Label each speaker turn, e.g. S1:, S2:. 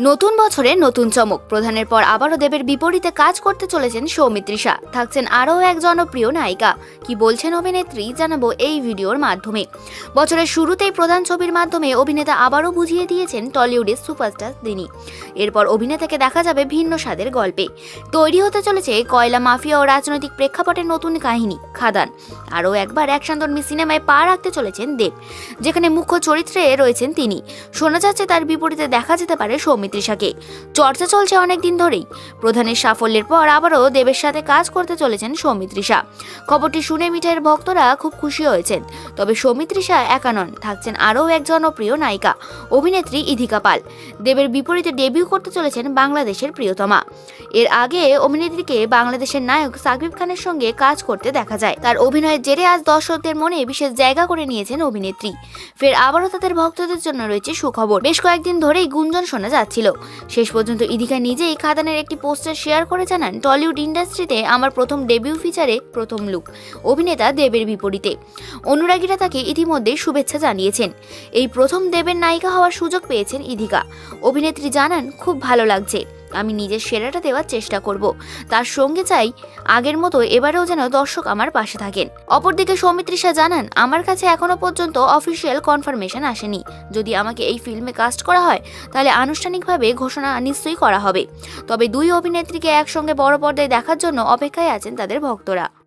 S1: নতুন বছরে নতুন চমক। প্রধানের পর আবারও দেবের বিপরীতে কাজ করতে চলেছেন সৌমিত্রিষা থাকছেন আরও এক জনপ্রিয় নায়িকা। কি বলছেন অভিনেত্রী? জানাব এই ভিডিওর মাধ্যমে। বছরের শুরুতেই প্রধান ছবির মাধ্যমে অভিনেতা আবারও বুঝিয়ে দিয়েছেন টলিউডের সুপারস্টার তিনি। এরপর অভিনেতাকে দেখা যাবে ভিন্ন স্বাদের গল্পে। তৈরি হতে চলেছে কয়লা মাফিয়া ও রাজনৈতিক প্রেক্ষাপটের নতুন কাহিনী, খাদান। আরও একবার অ্যাকশনধর্মী সিনেমায় পা রাখতে চলেছেন দেব। যেখানে মুখ্য চরিত্রে রয়েছেন তিনি। শোনা যাচ্ছে তার বিপরীতে দেখা যেতে পারে সৌমিত্রিষাকে চর্চা চলছে অনেক দিন ধরেই। প্রধানের সাফল্যের পর আবারও দেবের সাথে কাজ করতে চলেছেন সৌমিত্রিষা। খবরটি শুনে মিঠাইয়ের ভক্তরা খুব খুশি হয়েছেন। তবে সৌমিত্রিষা একা নন, থাকছেন আরও এক জনপ্রিয় নায়িকা, অভিনেত্রী ইধিকা পাল। দেবের বিপরীতে ডেবিউ করতে চলেছেন বাংলাদেশের প্রিয়তমা। এর আগে অভিনেত্রীকে বাংলাদেশের নায়ক সাকিব খানের সঙ্গে কাজ করতে দেখা যায়। তার অভিনয়ের জেরে আজ দর্শকদের মনে বিশেষ জায়গা করে নিয়েছেন অভিনেত্রী। ফের আবারও তাদের ভক্তদের জন্য রয়েছে সুখবর। বেশ কয়েকদিন ধরেই গুঞ্জন শোনা যাচ্ছিল শেষ পর্যন্ত ইদিকা নিজেই খাদানের একটি পোস্টার শেয়ার করে জানান, টলিউড ইন্ডাস্ট্রিতে আমার প্রথম ডেবিউ ফিচারে প্রথম লুক, অভিনেতা দেবের বিপরীতে। অনুরাগীরা তাকে ইতিমধ্যে শুভেচ্ছা জানিয়েছেন। এই প্রথম দেবের নায়িকা হওয়ার সুযোগ পেয়েছেন ইদিকা। অভিনেত্রী জানান, খুব ভালো লাগছে। আমি নিজের সেরাটা দেওয়ার চেষ্টা করব। তার সঙ্গে চাই, আগের মতো এবারেও যেন দর্শক আমার পাশে থাকেন। অপরদিকে সৌমিত্রিষা জানান, আমার কাছে এখনও পর্যন্ত অফিসিয়াল কনফার্মেশন আসেনি। যদি আমাকে এই ফিল্মে কাস্ট করা হয়, তাহলে আনুষ্ঠানিকভাবে ঘোষণা নিশ্চয়ই করা হবে। তবে দুই অভিনেত্রীকে একসঙ্গে বড় পর্দায় দেখার জন্য অপেক্ষায় আছেন তাদের ভক্তরা।